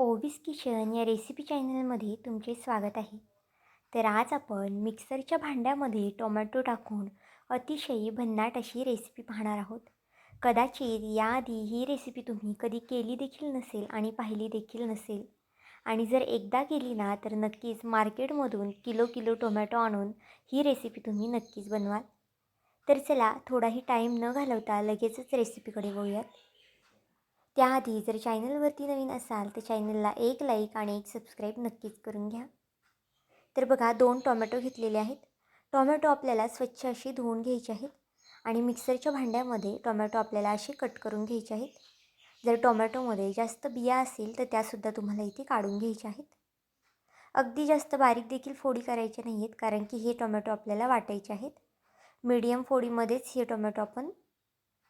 ओवीस kitchen या recipe चॅनलमध्ये तुमचे स्वागत आहे. तर आज आपण मिक्सरच्या भांड्यामध्ये टोमॅटो टाकून अतिशय भन्नाट अशी रेसिपी पाहणार आहोत. कदाचित याआधी ही रेसिपी तुम्ही कधी केली देखील नसेल आणि पाहिली देखील नसेल. आणि जर एकदा केली ना तर नक्कीच मार्केटमधून किलो किलो टोमॅटो आणून ही रेसिपी तुम्ही नक्कीच बनवाल. तर चला थोडाही टाईम न घालवता लगेचच रेसिपीकडे वळूयात. त्याआधी जर चॅनलवरती नवीन असाल तर चॅनलला एक लाईक आणि एक सबस्क्राईब नक्कीच करून घ्या. तर बघा दोन टोमॅटो घेतलेले आहेत. टोमॅटो आपल्याला स्वच्छ अशी धुवून घ्यायचे आहेत आणि मिक्सरच्या भांड्यामध्ये टोमॅटो आपल्याला असे कट करून घ्यायचे आहेत. जर टोमॅटोमध्ये जास्त बिया असेल तर त्यासुद्धा तुम्हाला इथे काढून घ्यायच्या आहेत. अगदी जास्त बारीक देखील फोडी करायच्या नाही आहेत कारण की हे टोमॅटो आपल्याला वाटायचे आहेत. मीडियम फोडीमध्येच हे टोमॅटो आपण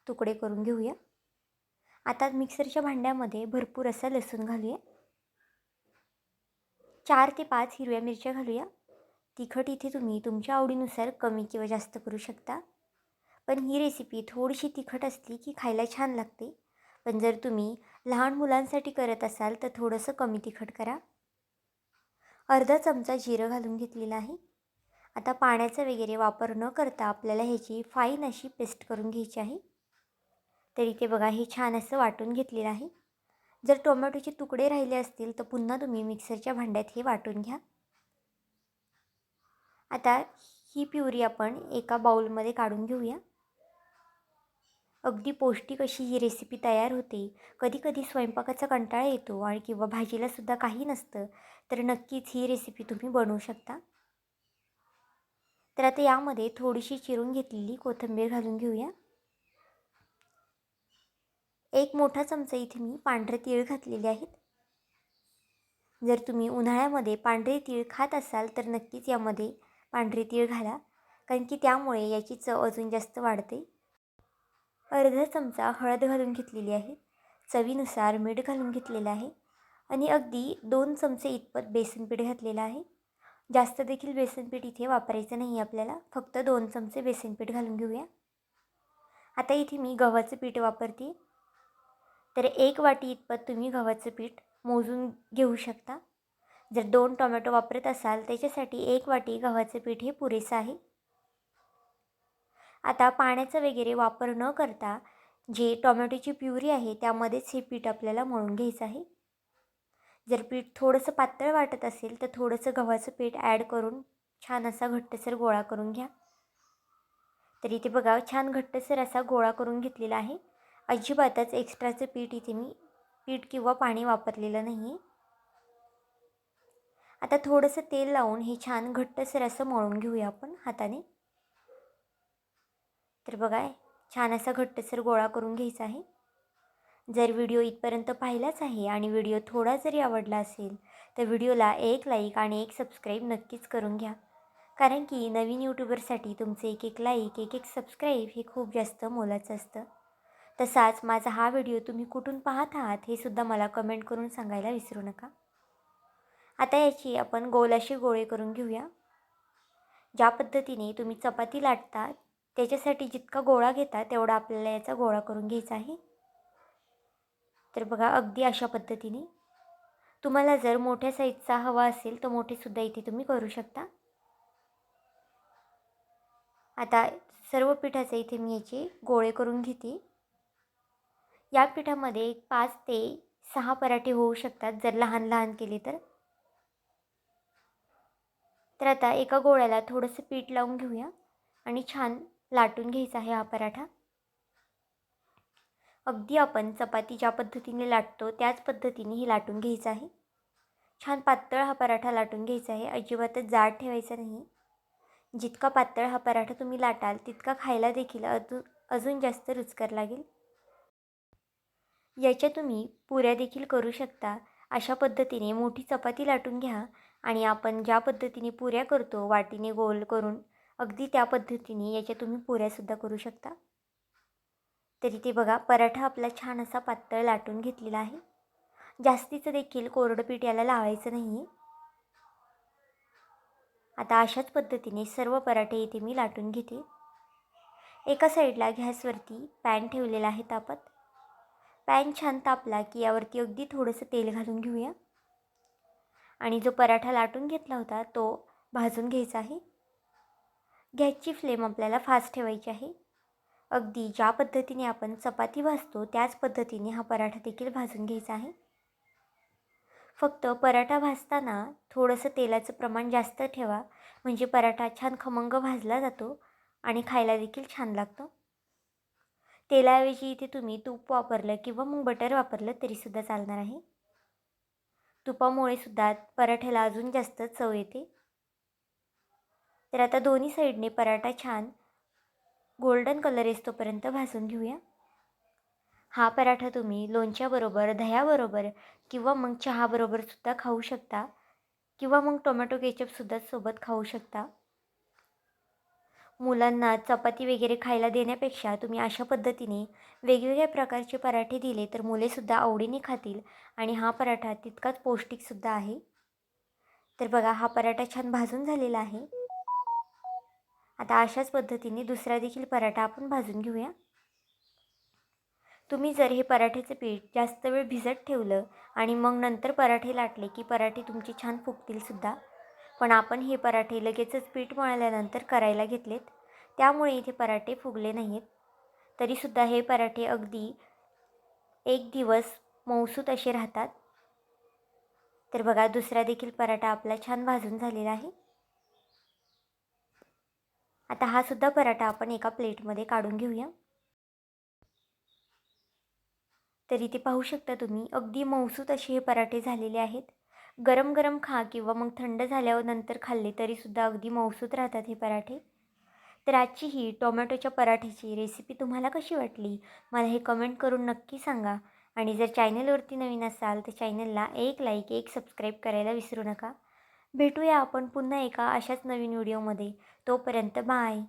तुकडे करून घेऊया. आता मिक्सरच्या भांड्यामध्ये भरपूर असा लसूण घालूया. चार ते पाच हिरव्या मिरच्या घालूया. तिखट इथे तुम्ही तुमच्या आवडीनुसार कमी किंवा जास्त करू शकता. पण ही रेसिपी थोडीशी तिखट असली की खायला छान लागते. पण जर तुम्ही लहान मुलांसाठी करत असाल तर थोडंसं कमी तिखट करा. अर्धा चमचा जिरं घालून घेतलेला आहे. आता पाण्याचा वगैरे वापर न करता आपल्याला ह्याची फाईन अशी पेस्ट करून घ्यायची आहे. तर इथे बघा हे छान असं वाटून घेतलेलं आहे. जर टोमॅटोचे तुकडे राहिले असतील तर पुन्हा तुम्ही मिक्सरच्या भांड्यात हे वाटून घ्या. आता ही प्युरी आपण एका बाउलमध्ये काढून घेऊया. अगदी पौष्टिक अशी ही रेसिपी तयार होते. कधी कधी स्वयंपाकाचा कंटाळा येतो आणि किंवा भाजीलासुद्धा काही नसतं तर नक्कीच ही रेसिपी तुम्ही बनवू शकता. तर आता यामध्ये थोडीशी चिरून घेतलेली कोथिंबीर घालून घेऊया. एक मोठा चमचा इथे मी पांढरे तीळ घातलेले आहेत. जर तुम्ही उन्हाळ्यामध्ये पांढरे तीळ खात असाल तर नक्कीच यामध्ये पांढरे तीळ घाला कारण की त्यामुळे याची चव अजून जास्त वाढते. अर्धा चमचा हळद घालून घेतलेली आहे. चवीनुसार मीठ घालून घेतलेलं आहे. आणि अगदी दोन चमचे इतपत बेसनपीठ घातलेलं आहे. जास्त देखील बेसनपीठ इथे वापरायचं नाही आपल्याला फक्त दोन चमचे बेसनपीठ घालून घेऊया. आता इथे मी गव्हाचं पीठ वापरते. तर एक वाटी इतपत तुम्ही गव्हाचं पीठ मोजून घेऊ शकता. जर दोन टोमॅटो वापरत असाल त्याच्यासाठी एक वाटी गव्हाचं पीठ हे पुरेसं आहे. आता पाण्याचा वगैरे वापर न करता जे टोमॅटोची प्युरी आहे त्यामध्येच हे पीठ आपल्याला मळून घ्यायचं आहे. जर पीठ थोडंसं पातळ वाटत असेल तर थोडंसं गव्हाचं पीठ ॲड करून छान असा घट्टसर गोळा करून घ्या. तर इथे बघा छान घट्टसर असा गोळा करून घेतलेला आहे. अजिबातच एक्स्ट्राचं पीठ इथे मी पीठ किंवा पाणी वापरलेलं नाही आहे आता थोडंसं तेल लावून हे छान घट्टसर असं मळून घेऊया आपण हाताने. तर बघा छान असा घट्टसर गोळा करून घ्यायचा आहे. जर व्हिडिओ इथपर्यंत पाहिलाच आहे आणि व्हिडिओ थोडा जरी आवडला असेल तर व्हिडिओला एक लाईक आणि एक सबस्क्राईब नक्कीच करून घ्या. कारण की नवीन यूट्यूबरसाठी तुमचे एक एक लाईक एक एक सबस्क्राईब हे खूप जास्त मोलाचं असतं. तसाच माझा हा व्हिडिओ तुम्ही कुठून पाहत आहात हे सुद्धा मला कमेंट करून सांगायला विसरू नका. आता याची आपण गोल असे गोळे करून घेऊया. ज्या पद्धतीने तुम्ही चपाती लाटता त्याच्यासाठी जितका गोळा घेता तेवढा आपल्याला याचा गोळा करून घ्यायचा आहे. तर बघा अगदी अशा पद्धतीने. तुम्हाला जर मोठ्या साईजचा हवा असेल तर मोठेसुद्धा इथे तुम्ही करू शकता. आता सर्व पिठाचे इथे मी याचे गोळे करून घेते. या पिठामध्ये एक पाच ते सहा पराठे होऊ शकतात जर लहान लहान केले तर. तर आता एका गोळ्याला थोडंसं पीठ लावून घेऊया आणि छान लाटून घ्यायचा आहे हा पराठा. अगदी आपण चपाती ज्या पद्धतीने लाटतो त्याच पद्धतीने ही लाटून घ्यायचं आहे. छान पातळ हा पराठा लाटून घ्यायचा आहे अजिबातच जाड ठेवायचा नाही. जितका पातळ हा पराठा तुम्ही लाटाल तितका खायला देखील अजून अजून जास्त रुचकर लागेल. याच्या तुम्ही पुऱ्या देखील करू शकता. अशा पद्धतीने मोठी चपाती लाटून घ्या आणि आपण ज्या पद्धतीने पुऱ्या करतो वाटीने गोल करून अगदी त्या पद्धतीने याच्या तुम्ही पुऱ्यासुद्धा करू शकता. तरी ते बघा पराठा आपला छान असा पातळ लाटून घेतलेला आहे. जास्तीचं देखील कोरडं पीठ याला लावायचं नाही आता अशाच पद्धतीने सर्व पराठे इथे मी लाटून घेते. एका साईडला गॅसवरती पॅन ठेवलेला आहे तापत. पॅन छान तापला की यावरती अगदी थोडंसं तेल घालून घेऊया. आणि जो पराठा लाटून घेतला होता तो भाजून घ्यायचा आहे. गॅसची फ्लेम आपल्याला फास्ट ठेवायची आहे. अगदी ज्या पद्धतीने आपण चपाती भाजतो त्याच पद्धतीने हा पराठा देखील भाजून घ्यायचा आहे. फक्त पराठा भाजताना थोडंसं तेलाचं प्रमाण जास्त ठेवा म्हणजे पराठा छान खमंग भाजला जातो आणि खायला देखील छान लागतं. तेलाऐवजी इथे तुम्ही तूप वापरलं किंवा मग बटर वापरलं तरीसुद्धा चालणार आहे. तुपामुळे सुद्धा पराठ्याला अजून जास्त चव येते. तर आता दोन्ही साईडने पराठा छान गोल्डन कलर येतोपर्यंत भाजून घेऊया. हा पराठा तुम्ही लोणच्याबरोबर दह्याबरोबर किंवा मग चहाबरोबरसुद्धा खाऊ शकता किंवा मग टोमॅटो केचपसुद्धा सोबत खाऊ शकता. मुलांना चपाती वगैरे खायला देण्यापेक्षा तुम्ही अशा पद्धतीने वेगवेगळ्या प्रकारचे पराठे दिले तर मुलेसुद्धा आवडीने खातील आणि हा पराठा तितकाच पौष्टिकसुद्धा आहे. तर बघा हा पराठा छान भाजून झालेला आहे. आता अशाच पद्धतीने दुसरा देखील पराठा आपण भाजून घेऊया. तुम्ही जर हे पराठ्याचं पीठ जास्त वेळ भिजत ठेवलं आणि मग नंतर पराठे लाटले की पराठे तुमचे छान फुगतीलसुद्धा पण आपण हे पराठे लगेचच पीठ मळल्यानंतर करायला घेतलेत. त्यामुळे इथे पराठे फुगले नाही आहेत तरीसुद्धा हे पराठे अगदी एक दिवस मौसूत असे राहतात. तर बघा दुसरा देखील पराठा आपला छान भाजून झालेला आहे. आता हा सुद्धा पराठा आपण एका प्लेटमध्ये काढून घेऊया. तर इथे पाहू शकता तुम्ही अगदी मौसूत असे हे पराठे झालेले आहेत. गरम गरम खा किंवा मग थंड झाल्यावर नंतर खाल्ले तरीसुद्धा अगदी मौसूत राहतात हे पराठे. तर आजची ही टोमॅटोच्या पराठ्याची रेसिपी तुम्हाला कशी वाटली? मला हे कमेंट करून नक्की सांगा. आणि जर चॅनलवरती नवीन असाल तर चॅनलला एक लाईक एक सबस्क्राईब करायला विसरू नका. भेटूया आपण पुन्हा एका अशाच नवीन व्हिडिओमध्ये. तोपर्यंत बाय.